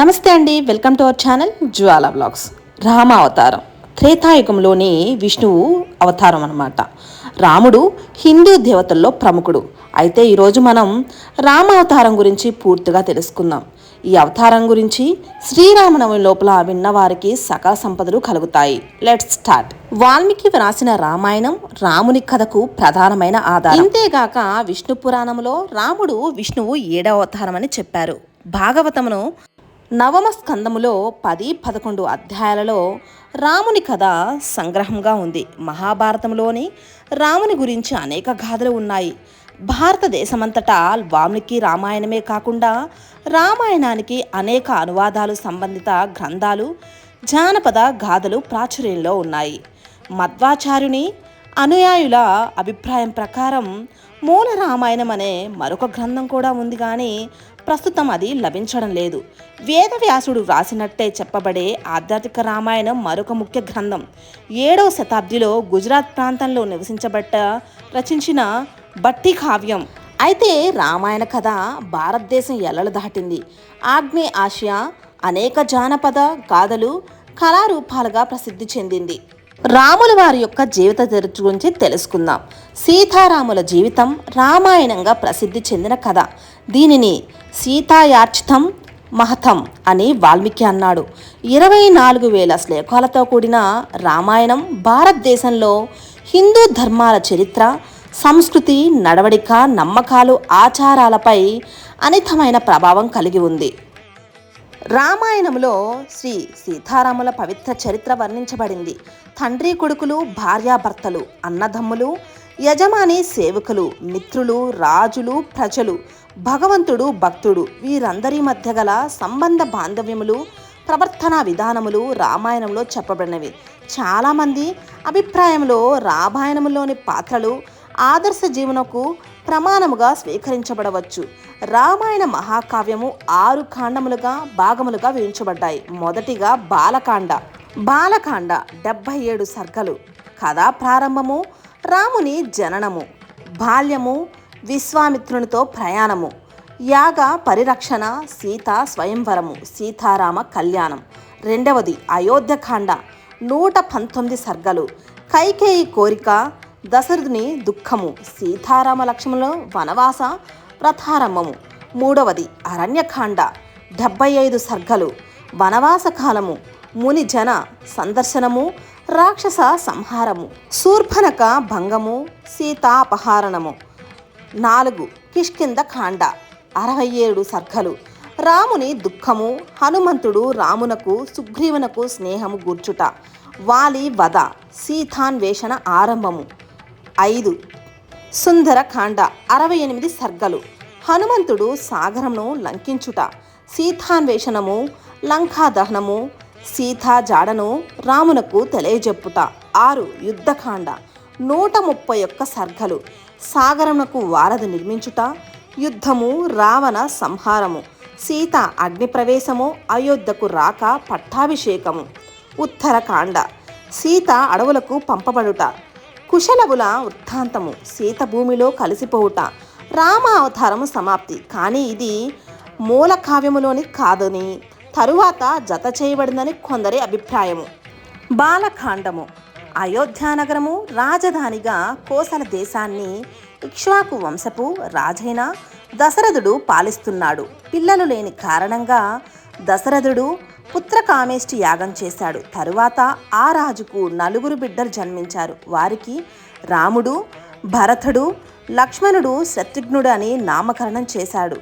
నమస్తే అండి welcome to our channel Jwala blogs Rama అవతారం త్రేతాయుగంలోని విష్ణువు అవతారం అనమాట రాముడు హిందూ దేవతల్లో ప్రముఖుడు. అయితే ఈరోజు మనం రామ అవతారం గురించి పూర్తిగా తెలుసుకుందాం. ఈ అవతారం గురించి శ్రీరామనవమి లోపల విన్నవారికి సకల సంపదలు కలుగుతాయి. Let's start. వాల్మీకి వ్రాసిన రామాయణం రాముని కథకు ప్రధానమైన ఆధారం. ఇంతేగాక విష్ణు పురాణంలో రాముడు విష్ణువు ఏడవ అవతారం అని చెప్పారు. భాగవతమును నవమ స్కందములో పది పదకొండు అధ్యాయాలలో రాముని కథ సంగ్రహంగా ఉంది. మహాభారతంలోని రాముని గురించి అనేక గాథలు ఉన్నాయి. భారతదేశమంతటా వాల్మీకి రామాయణమే కాకుండా రామాయణానికి అనేక అనువాదాలు సంబంధిత గ్రంథాలు జానపద గాథలు ప్రాచుర్యంలో ఉన్నాయి. మధ్వాచార్యుని అనుయాయుల అభిప్రాయం ప్రకారం మూల రామాయణం అనే మరొక గ్రంథం కూడా ఉంది కానీ ప్రస్తుతం అది లభించడం లేదు. వేదవ్యాసుడు వ్రాసినట్టే చెప్పబడే ఆధ్యాత్మిక రామాయణం మరొక ముఖ్య గ్రంథం. ఏడవ శతాబ్దిలో గుజరాత్ ప్రాంతంలో నివసించబట్ట రచించిన బట్టి కావ్యం. అయితే రామాయణ కథ భారతదేశం ఎల్లలు దాటింది. ఆగ్నే ఆసియా అనేక జానపద గాథలు కళారూపాలుగా ప్రసిద్ధి చెందింది. రాముల వారి యొక్క జీవిత చరిత్ర గురించి తెలుసుకుందాం. సీతారాముల జీవితం రామాయణంగా ప్రసిద్ధి చెందిన కథ. దీనిని సీతాయార్చితం మహతం అని వాల్మీకి అన్నాడు. ఇరవై నాలుగు వేల శ్లోకాలతో కూడిన రామాయణం భారతదేశంలో హిందూ ధర్మాల చరిత్ర సంస్కృతి నడవడిక నమ్మకాలు ఆచారాలపై అనితమైన ప్రభావం కలిగి ఉంది. రామాయణంలో శ్రీ సీతారాముల పవిత్ర చరిత్ర వర్ణించబడింది. తండ్రి కొడుకులు భార్యాభర్తలు అన్నదమ్ములు యజమాని సేవకులు మిత్రులు రాజులు ప్రజలు భగవంతుడు భక్తుడు వీరందరి మధ్య గల సంబంధ బాంధవ్యములు ప్రవర్తనా విధానములు రామాయణంలో చెప్పబడినవి. చాలామంది అభిప్రాయంలో రామాయణంలోని పాత్రలు ఆదర్శ జీవనకు ప్రమాణముగా స్వీకరించబడవచ్చు. రామాయణ మహాకావ్యము ఆరు కాండములుగా భాగములుగా విభజించబడ్డాయి. మొదటిగా బాలకాండ. బాలకాండ డెబ్భై ఏడు సర్గలు. కథా ప్రారంభము రాముని జననము. బాల్యము విశ్వామిత్రునితో ప్రయాణము. యాగ పరిరక్షణ సీత స్వయంవరము సీతారామ కళ్యాణం. రెండవది అయోధ్యకాండ. నూట పంతొమ్మిది సర్గలు. కైకేయి కోరిక దశరథుని దుఃఖము సీతారామ లక్ష్మణుల వనవాస ప్రథారంభము. మూడవది అరణ్యకాండ. డెబ్బై ఐదు సర్గలు. వనవాస కాలము ముని జన సందర్శనము రాక్షస సంహారము శూర్భనక భంగము సీతాపహారణము. నాలుగు కిష్కింద కాండ అరవై ఏడు సర్గలు రాముని దుఃఖము హనుమంతుడు రామునకు సుగ్రీవునకు స్నేహము గూర్చుట. వాలి వధ సీతాన్వేషణ ఆరంభము. ఐదు సుందరకాండ అరవై ఎనిమిది సర్గలు హనుమంతుడు సాగరమును లంకించుట. సీతాన్వేషణము లంకా దహనము సీతా జాడను రామునకు తెలియజెప్పుట. ఆరు యుద్ధకాండ నూట ముప్పై ఒక్క సర్గలు సాగరమునకు వారధి నిర్మించుట యుద్ధము రావణ సంహారము సీత అగ్నిప్రవేశము అయోధ్యకు రాక పట్టాభిషేకము. ఉత్తరకాండ. సీత అడవులకు పంపబడుట కుశలగుల వృత్తాంతము సీత భూమిలో కలిసిపోవుట రామ అవతారము సమాప్తి. కానీ ఇది మూల కావ్యములోని కాదని తరువాత జత చేయబడిందని కొందరి అభిప్రాయము. బాలకాండము. అయోధ్యానగరము రాజధానిగా కోసల దేశాన్ని ఇక్ష్వాకు వంశపు రాజైన దశరథుడు పాలిస్తున్నాడు. పిల్లలు లేని కారణంగా దశరథుడు పుత్రకామేష్టి యాగం చేశాడు. తరువాత ఆ రాజుకు నలుగురు బిడ్డలు జన్మించారు. వారికి రాముడు భరతుడు లక్ష్మణుడు శత్రుఘ్నుడు అని నామకరణం చేశాడు.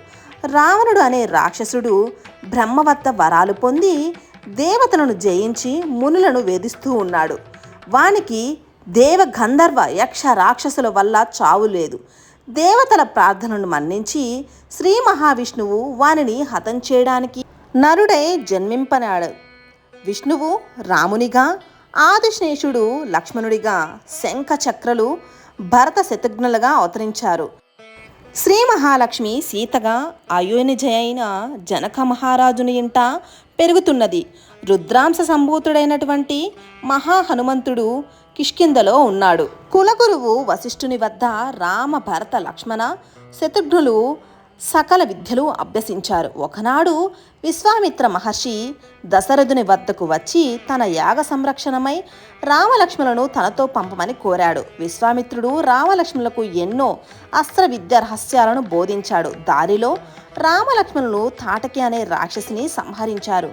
రావణుడు అనే రాక్షసుడు బ్రహ్మవత్త వరాలు పొంది దేవతలను జయించి మునులను వేధిస్తూ ఉన్నాడు. వానికి దేవ గంధర్వ యక్ష రాక్షసుల వల్ల చావు లేదు. దేవతల ప్రార్థనను మన్నించి శ్రీ మహావిష్ణువు వానిని హతం చేయడానికి నరుడై జన్మింపనాడు. విష్ణువు రామునిగా ఆదిశేషుడు లక్ష్మణుడిగా శంఖ చక్రలు భరత శతఘ్నులుగా అవతరించారు. శ్రీ మహాలక్ష్మి సీతగా అయోనిజయైన జనక మహారాజుని ఇంట పెరుగుతున్నది. రుద్రాంశ సంభూతుడైనటువంటి మహా హనుమంతుడు కిష్కిందలో ఉన్నాడు. కులగురువు వశిష్ఠుని వద్ద రామ భరత లక్ష్మణ శత్రుఘ్నులు సకల విద్యలు అభ్యసించారు. ఒకనాడు విశ్వామిత్ర మహర్షి దశరథుని వద్దకు వచ్చి తన యాగ సంరక్షణమై రామలక్ష్మణులను తనతో పంపమని కోరాడు. విశ్వామిత్రుడు రామలక్ష్మణులకు ఎన్నో అస్త్ర విద్య రహస్యాలను బోధించాడు. దారిలో రామలక్ష్మణులు తాటకి అనే రాక్షసిని సంహరించారు.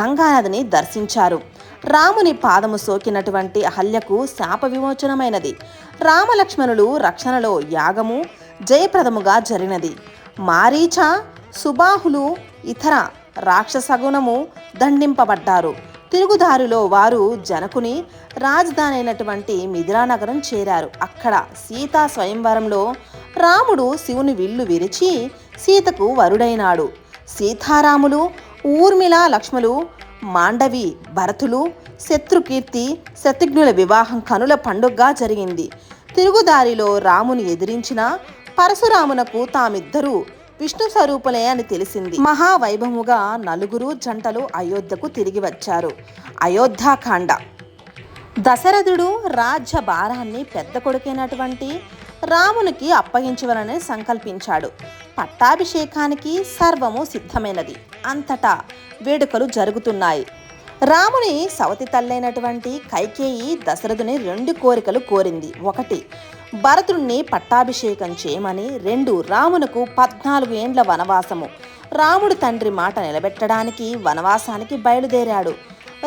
గంగానదిని దర్శించారు. రాముని పాదము సోకినటువంటి అహల్యకు శాప విమోచనమైనది. రామలక్ష్మణులు రక్షణలో యాగము జయప్రదముగా జరిగినది. మారీచ సుబాహులు ఇతర రాక్షసగుణము దండింపబడ్డారు. తిరుగుదారిలో వారు జనకుని రాజధాని అయినటువంటి మిథిలానగరం చేరారు. అక్కడ సీతా స్వయంవరంలో రాముడు శివుని విల్లు విరిచి సీతకు వరుడైనాడు. సీతారాములు ఊర్మిళ లక్ష్మలు మాండవి భరతులు శత్రుకీర్తి శత్రుఘ్నుల వివాహం కనుల పండుగగా జరిగింది. తిరుగుదారిలో రాముని ఎదిరించిన పరశురామునకు తామిద్దరూ విష్ణు స్వరూపులే అని తెలిసింది. మహావైభవముగా నలుగురు జంటలు అయోధ్యకు తిరిగి వచ్చారు. అయోధ్యాకాండ దశరథుడు రాజ్య భారాన్ని పెద్ద కొడుకైనటువంటి రామునికి అప్పగించవలని సంకల్పించాడు. పట్టాభిషేకానికి సర్వము సిద్ధమైనది. అంతటా వేడుకలు జరుగుతున్నాయి. రాముని సవతి తల్లైనటువంటి కైకేయి దశరథుని రెండు కోరికలు కోరింది. ఒకటి భరతుణ్ణి పట్టాభిషేకం చేయమని రెండు రామునకు పద్నాలుగు ఏండ్ల వనవాసము. రాముడు తండ్రి మాట నిలబెట్టడానికి వనవాసానికి బయలుదేరాడు.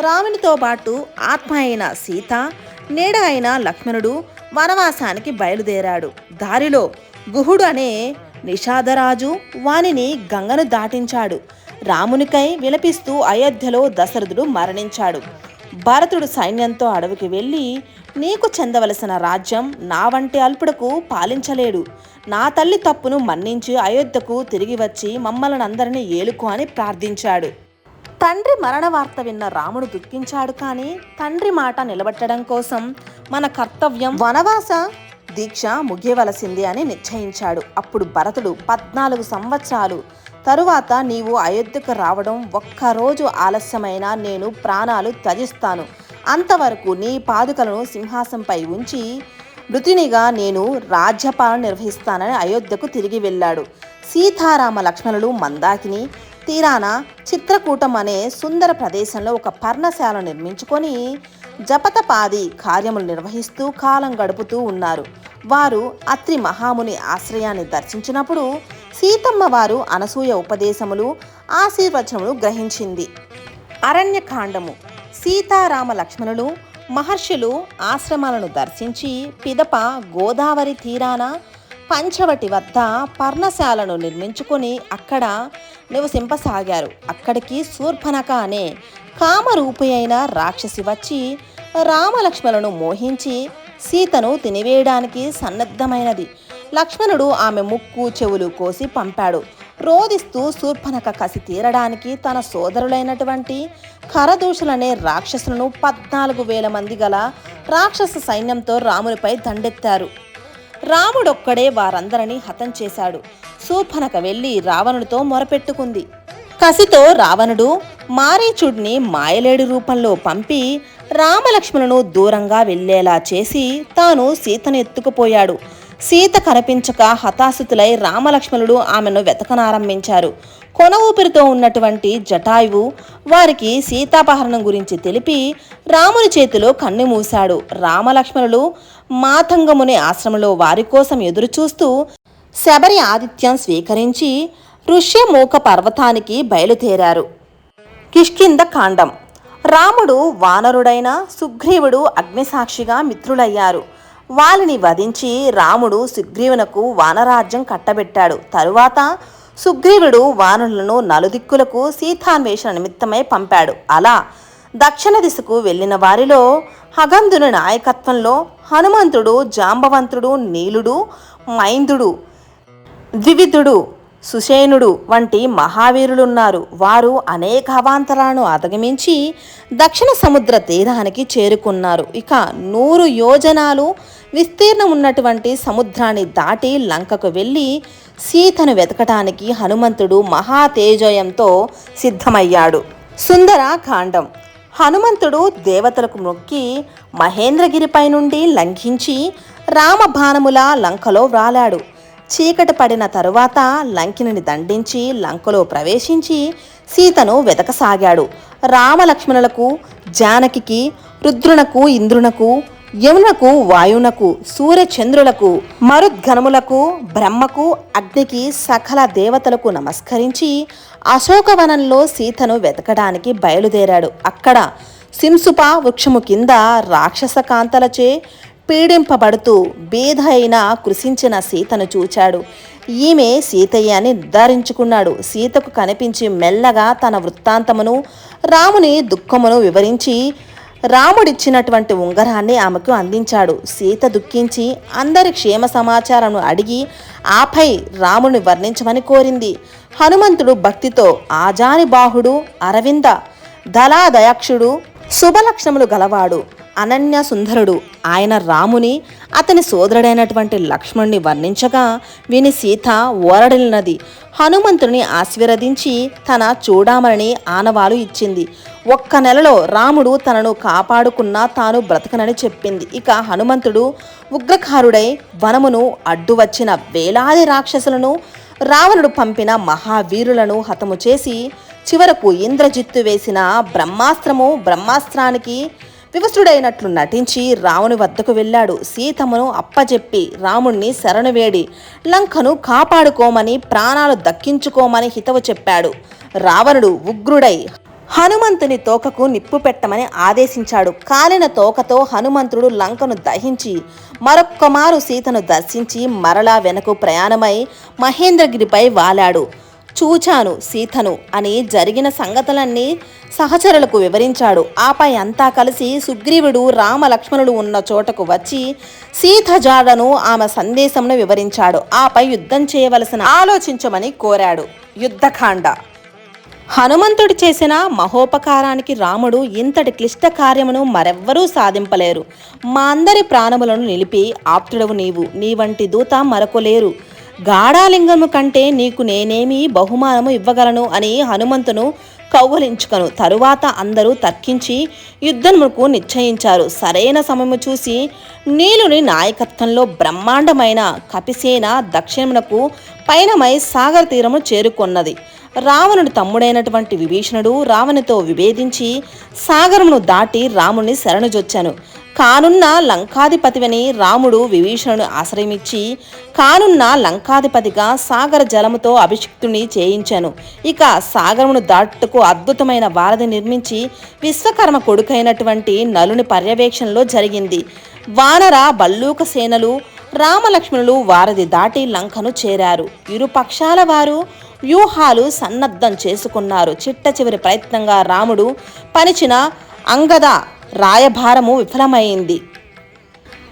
రామునితో పాటు ఆత్మ అయిన సీత నీడ అయిన లక్ష్మణుడు వనవాసానికి బయలుదేరాడు. దారిలో గుహుడు అనే నిషాదరాజు వానిని గంగను దాటించాడు. రామునికై విలపిస్తూ అయోధ్యలో దశరథుడు మరణించాడు. భరతుడు సైన్యంతో అడవికి వెళ్ళి నీకు చెందవలసిన రాజ్యం నా వంటి అల్పుడకు పాలించలేడు. నా తల్లి తప్పును మన్నించి అయోధ్యకు తిరిగి వచ్చి మమ్మల్ని అందరినీ ఏలుకో అని ప్రార్థించాడు. తండ్రి మరణ వార్త విన్న రాముడు దుఃఖించాడు కానీ తండ్రి మాట నిలబెట్టడం కోసం మన కర్తవ్యం వనవాస దీక్ష ముగియవలసింది అని నిశ్చయించాడు. అప్పుడు భరతుడు పద్నాలుగు సంవత్సరాలు తరువాత నీవు అయోధ్యకు రావడం ఒక్కరోజు ఆలస్యమైనా నేను ప్రాణాలు త్యజిస్తాను. అంతవరకు నీ పాదుకలను సింహాసంపై ఉంచి మృతినిగా నేను రాజ్యపాలన నిర్వహిస్తానని అయోధ్యకు తిరిగి వెళ్ళాడు. సీతారామ లక్ష్మణులు మందాకిని తీరాన చిత్రకూటం అనే సుందర ప్రదేశంలో ఒక పర్ణశాల నిర్మించుకొని జపతపాది కార్యములు నిర్వహిస్తూ కాలం గడుపుతూ ఉన్నారు. వారు అత్రి మహాముని ఆశ్రయాన్ని దర్శించినప్పుడు సీతమ్మ వారు అనసూయ ఉపదేశములు ఆశీర్వచనములు గ్రహించింది. అరణ్యకాండము. సీతారామ లక్ష్మణులు మహర్షులు ఆశ్రమాలను దర్శించి పిదప గోదావరి తీరాన పంచవటి వద్ద పర్ణశాలను నిర్మించుకొని అక్కడ నివసింపసాగారు. అక్కడికి శూర్పణక అనే కామరూపి అయిన రాక్షసి వచ్చి రామలక్ష్మణులను మోహించి సీతను తినివేయడానికి సన్నద్ధమైనది. లక్ష్మణుడు ఆమె ముక్కు చెవులు కోసి పంపాడు. రోదిస్తూ శూర్పనక కసి తీరడానికి తన సోదరులైనటువంటి కరదూషులనే రాక్షసులను పద్నాలుగు వేల మంది గల రాక్షస సైన్యంతో రామునిపై దండెత్తారు. రాముడొక్కడే వారందరినీ హతం చేశాడు. శూర్పనక వెళ్ళి రావణుడితో మొరపెట్టుకుంది. కసితో రావణుడు మారీచుడిని మాయలేడి రూపంలో పంపి రామలక్ష్మణును దూరంగా వెళ్ళేలా చేసి తాను సీతను ఎత్తుకుపోయాడు. సీత కనిపించక హతాశితులై రామలక్ష్మణుడు ఆమెను వెతకనారంభించారు. కొన ఊపిరితో ఉన్నటువంటి జటాయువు వారికి సీతాపహరణం గురించి తెలిపి రాముని చేతిలో కన్ను మూశాడు. రామలక్ష్మణులు మాతంగముని ఆశ్రమంలో వారి కోసం ఎదురుచూస్తూ శబరి ఆదిత్యం స్వీకరించి ఋష్యమూక పర్వతానికి బయలుదేరారు. కిష్కింద కాండం. రాముడు వానరుడైన సుగ్రీవుడు అగ్నిసాక్షిగా మిత్రులయ్యారు. వాళ్ళని వధించి రాముడు సుగ్రీవునకు వానరాజ్యం కట్టబెట్టాడు. తరువాత సుగ్రీవుడు వానరులను నలుదిక్కులకు సీతాన్వేషణ నిమిత్తమై పంపాడు. అలా దక్షిణ దిశకు వెళ్ళిన వారిలో హగంధుని నాయకత్వంలో హనుమంతుడు జాంబవంతుడు నీలుడు మైందుడు ద్వివిధుడు సుషేనుడు వంటి మహావీరులున్నారు. వారు అనేక అవాంతరాలను అధిగమించి దక్షిణ సముద్ర తీరానికి చేరుకున్నారు. ఇక నూరు యోజనాలు విస్తీర్ణం ఉన్నటువంటి సముద్రాన్ని దాటి లంకకు వెళ్ళి సీతను వెతకటానికి హనుమంతుడు మహాతేజయంతో సిద్ధమయ్యాడు. సుందర కాండం హనుమంతుడు దేవతలకు మొక్కి మహేంద్రగిరిపై నుండి లంఘించి రామబాణముల లంకలో వ్రాలాడు. చీకటి పడిన తరువాత లంకిని దండించి లంకలో ప్రవేశించి సీతను వెతకసాగాడు. రామలక్ష్మణులకు జానకికి రుద్రునకు ఇంద్రునకు యమునకు వాయునకు సూర్యచంద్రులకు మరుద్గణములకు బ్రహ్మకు అగ్నికి సకల దేవతలకు నమస్కరించి అశోకవనంలో సీతను వెతకడానికి బయలుదేరాడు. అక్కడ సింసుప వృక్షము కింద రాక్షస కాంతలచే పీడింపబడుతూ బీధ అయిన కృషించిన సీతను చూచాడు. ఈమె సీతయ్య అని నిర్ధారించుకున్నాడు. సీతకు కనిపించి మెల్లగా తన వృత్తాంతమును రాముని దుఃఖమును వివరించి రాముడిచ్చినటువంటి ఉంగరాన్ని ఆమెకు అందించాడు. సీత దుఃఖించి అందరి క్షేమ సమాచారం అడిగి ఆపై రాముని వర్ణించమని కోరింది. హనుమంతుడు భక్తితో ఆజాని బాహుడు అరవింద దళాదయాక్షుడు శుభలక్షణములు గలవాడు. అనన్య సుందరుడు. ఆయన రాముని అతని సోదరుడైనటువంటి లక్ష్మణుని వర్ణించగా విని సీత ఓరడిల్లినది హనుమంతుని ఆశీర్వదించి తన చూడామణిని ఆనవాలు ఇచ్చింది. ఒక్క నెలలో రాముడు తనను కాపాడుకున్నా తాను బ్రతకనని చెప్పింది. ఇక హనుమంతుడు ఉగ్రకారుడై వనమును అడ్డు వచ్చిన వేలాది రాక్షసులను రావణుడు పంపిన మహావీరులను హతము చేసి చివరకు ఇంద్రజిత్తు వేసిన బ్రహ్మాస్త్రము బ్రహ్మాస్త్రానికి వివసుడైనట్లు నటించి రాముని వద్దకు వెళ్ళాడు. సీతమ్మను అప్పచెప్పి రాముణ్ణి శరణు వేడి లంకను కాపాడుకోమని ప్రాణాలు దక్కించుకోమని హితవు చెప్పాడు. రావణుడు ఉగ్రుడై హనుమంతుని తోకకు నిప్పు పెట్టమని ఆదేశించాడు. కాలిన తోకతో హనుమంతుడు లంకను దహించి మరొక్కమారు సీతను దర్శించి మరలా వెనకు ప్రయాణమై మహేంద్రగిరిపై వాలాడు. చూచాను సీతను అని జరిగిన సంగతులన్నీ సహచరులకు వివరించాడు. ఆపై అంతా కలిసి సుగ్రీవుడు రామ లక్ష్మణుడు ఉన్న చోటకు వచ్చి సీత జాడను ఆమె సందేశంను వివరించాడు. ఆపై యుద్ధం చేయవలసిన ఆలోచించమని కోరాడు. యుద్ధకాండ. హనుమంతుడు చేసిన మహోపకారానికి రాముడు ఇంతటి క్లిష్ట కార్యమును మరెవ్వరూ సాధింపలేరు. మా అందరి ప్రాణములను నిలిపి ఆప్తుడవు నీవు. నీ వంటి దూత మరొకలేరు. గాఢాలింగము కంటే నీకు నేనేమి బహుమానము ఇవ్వగలను అని హనుమంతును కౌగలించుకను. తరువాత అందరూ తర్కించి యుద్ధముకు నిశ్చయించారు. సరైన సమయము చూసి నీలుని నాయకత్వంలో బ్రహ్మాండమైన కపిసేన దక్షిణమునకు పైనమై సాగర తీరము చేరుకొన్నది. రావణుడి తమ్ముడైనటువంటి విభీషణుడు రావణితో విభేదించి సాగరమును దాటి రాముని శరణుజొచ్చాను. కానున్న లంకాధిపతివని రాముడు విభీషణుడు ఆశ్రయమిచ్చి కానున్న లంకాధిపతిగా సాగర జలముతో అభిషిక్తుని చేయించాను. ఇక సాగరమును దాటుకు అద్భుతమైన వారధి నిర్మించి విశ్వకర్మ కొడుకైనటువంటి నలుని పర్యవేక్షణలో జరిగింది. వానర బల్లూక సేనలు రామలక్ష్మణులు వారధి దాటి లంకను చేరారు. ఇరు పక్షాల వారు వ్యూహాలు సన్నద్ధం చేసుకున్నారు. చిట్ట చివరి ప్రయత్నంగా రాముడు పనిచిన అంగద రాయభారము విఫలమైంది.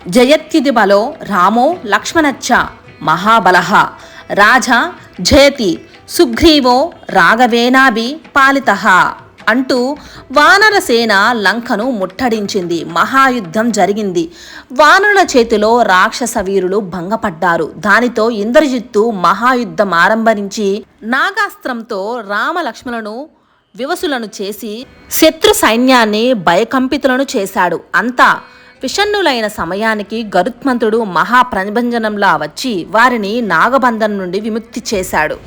జయత్యుదిమలో రామో లక్ష్మణచ్చ మహాబలః. రాజా జయతి సుగ్రీవో రాఘవేనాభి పాలిత అంటూ వానరసేన లంకను ముట్టడించింది. మహాయుద్ధం జరిగింది. వానరుల చేతిలో రాక్షస వీరులు భంగపడ్డారు. దానితో ఇంద్రజిత్తు మహాయుద్ధం ఆరంభించి నాగాస్త్రంతో రామలక్ష్మణులను వివసులను చేసి శత్రు సైన్యాన్ని భయకంపితులను చేశాడు. అంతా విషన్నులైన సమయానికి గరుత్మంతుడు మహాప్రభంజనంలా వచ్చి వారిని నాగబంధం నుండి విముక్తి చేశాడు.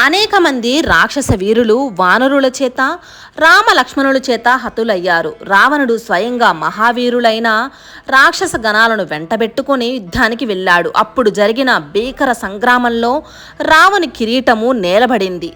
అనేక మంది రాక్షస వీరులు వానరుల చేత రామ లక్ష్మణుల చేత హతులయ్యారు. రావణుడు స్వయంగా మహావీరులైన రాక్షస గణాలను వెంటబెట్టుకుని యుద్ధానికి వెళ్ళాడు. అప్పుడు జరిగిన భీకర సంగ్రామంలో రావణి కిరీటము నేలబడింది.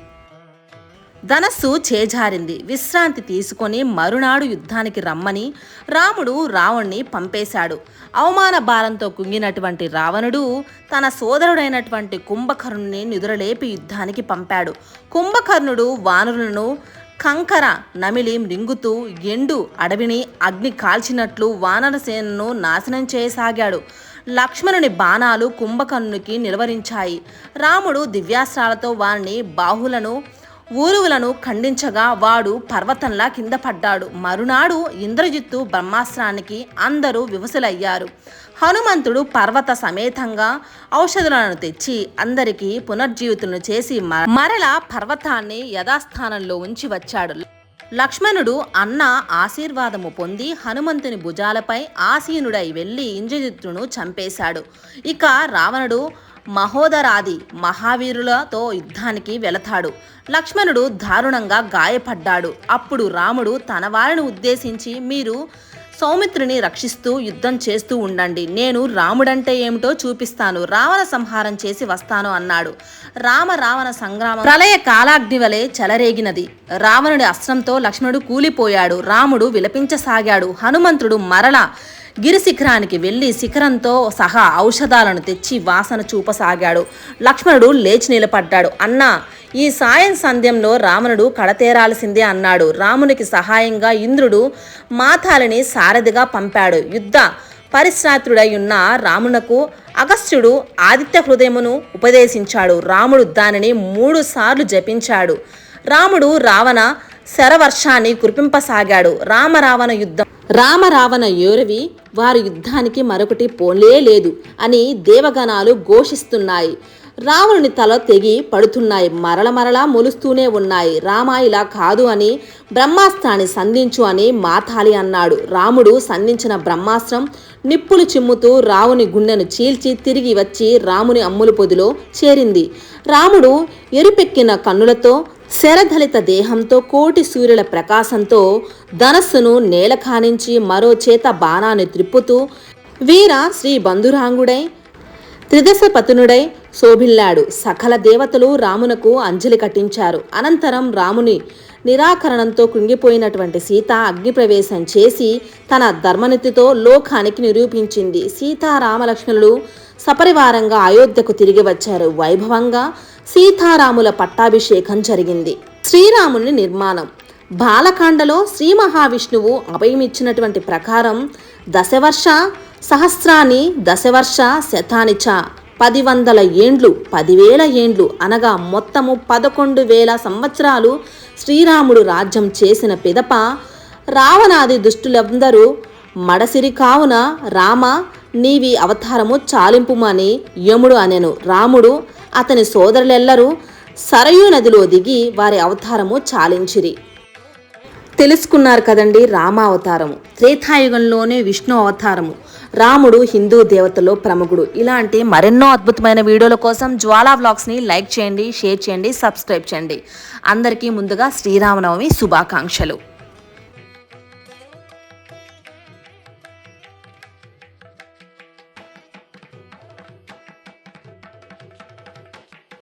ధనస్సు చేజారింది. విశ్రాంతి తీసుకొని మరునాడు యుద్ధానికి రమ్మని రాముడు రావణ్ణి పంపేశాడు. అవమాన భారంతో కుంగినటువంటి రావణుడు తన సోదరుడైనటువంటి కుంభకర్ణుని నిదురలేపి యుద్ధానికి పంపాడు. కుంభకర్ణుడు వానరులను కంకర నమిలి మృంగుతూ ఎండు అడవిని అగ్ని కాల్చినట్లు వానరసేనను నాశనం చేయసాగాడు. లక్ష్మణుని బాణాలు కుంభకర్ణునికి నిలవరించాయి. రాముడు దివ్యాస్త్రాలతో వారిని బాహులను ఊరువులను ఖండించగా వాడు పర్వతంలా కింద పడ్డాడు. మరునాడు ఇంద్రజిత్తు బ్రహ్మాస్త్రానికి అందరూ వివసులయ్యారు. హనుమంతుడు పర్వత సమేతంగా ఔషధులను తెచ్చి అందరికీ పునర్జీవితులను చేసి మ- మరలా పర్వతాన్ని యథాస్థానంలో ఉంచి వచ్చాడు. లక్ష్మణుడు అన్న ఆశీర్వాదము పొంది హనుమంతుని భుజాలపై ఆసీనుడై వెళ్ళి ఇంద్రజిత్తును చంపేశాడు. ఇక రావణుడు మహోదరాది మహావీరులతో యుద్ధానికి వెళతాడు. లక్ష్మణుడు దారుణంగా గాయపడ్డాడు. అప్పుడు రాముడు తన వారిని ఉద్దేశించి మీరు సౌమిత్రుని రక్షిస్తూ యుద్ధం చేస్తూ ఉండండి. నేను రాముడంటే ఏమిటో చూపిస్తాను. రావణ సంహారం చేసి వస్తాను అన్నాడు. రామ రావణ సంగ్రామం ప్రళయ కాలాగ్ని వలె చెలరేగినది. రావణుడి అస్త్రంతో లక్ష్మణుడు కూలిపోయాడు. రాముడు విలపించసాగాడు. హనుమంతుడు మరలా గిరి శిఖరానికి వెళ్ళి శిఖరంతో సహా ఔషధాలను తెచ్చి వాసన చూపసాగాడు. లక్ష్మణుడు లేచి నిలబడ్డాడు. అన్నా ఈ సాయం సంధ్యంలో రావణుడు కడతేరాల్సిందే అన్నాడు. రామునికి సహాయంగా ఇంద్రుడు మాతాలిని సారథిగా పంపాడు. యుద్ధ పరిశ్రాత్రుడై ఉన్న రామునకు అగస్త్యుడు ఆదిత్య హృదయమును ఉపదేశించాడు. రాముడు దానిని మూడు సార్లు జపించాడు. రాముడు రావణ శరవర్షాన్ని కురిపింపసాగాడు. రామరావణ యుద్ధం. రామరావణ యోరవి వారి యుద్ధానికి మరొకటి పోలే లేదు అని దేవగణాలు ఘోషిస్తున్నాయి. రావణుని తల తెగి పడుతున్నాయి. మరల మరలా మొలుస్తూనే ఉన్నాయి. రామ ఇలా కాదు అని బ్రహ్మాస్త్రాన్ని సంధించు అని మాతాలి అన్నాడు. రాముడు సంధించిన బ్రహ్మాస్త్రం నిప్పులు చిమ్ముతూ రావుని గుండెను చీల్చి తిరిగి వచ్చి రాముని అమ్ముల పొదిలో చేరింది. రాముడు ఎరుపెక్కిన కన్నులతో శరధలిత దేహంతో కోటి సూర్యుల ప్రకాశంతో ధనస్సును నేల కానించి మరో చేత బాణాన్ని త్రిప్పుతూ వీర శ్రీ బంధురాంగుడై త్రిదశపతునుడై శోభిల్లాడు. సకల దేవతలు రామునకు అంజలి కట్టించారు. అనంతరం రాముని నిరాకరణంతో కృంగిపోయినటువంటి సీత అగ్నిప్రవేశం చేసి తన ధర్మనితితో లోకానికి నిరూపించింది. సీతారామలక్ష్మణులు సపరివారంగా అయోధ్యకు తిరిగి వచ్చారు వైభవంగా సీతారాముల పట్టాభిషేకం జరిగింది. శ్రీరాముని నిర్మాణం. బాలకాండలో శ్రీ మహావిష్ణువు అభయమిచ్చినటువంటి ప్రకారం దశవర్ష సహస్రాన్ని దశవర్ష శతానిచ పది వందల ఏండ్లు పదివేల ఏండ్లు అనగా మొత్తము పదకొండు వేల సంవత్సరాలు శ్రీరాముడు రాజ్యం చేసిన పిదప రావణాది దుష్టులందరూ మడసిరి కావున రామ నీవి అవతారము చాలింపుమని యముడు అనెను. రాముడు అతని సోదరులెల్లరూ సరయూ నదిలో దిగి వారి అవతారము చాలించిరి. తెలుసుకున్నారు కదండి రామ అవతారము త్రేతాయుగంలోనే విష్ణు అవతారము. రాముడు హిందూ దేవతలో ప్రముఖుడు. ఇలాంటి మరెన్నో అద్భుతమైన వీడియోల కోసం జ్వాలా వ్లాగ్స్ని లైక్ చేయండి షేర్ చేయండి సబ్స్క్రైబ్ చేయండి. అందరికీ ముందుగా శ్రీరామనవమి శుభాకాంక్షలు.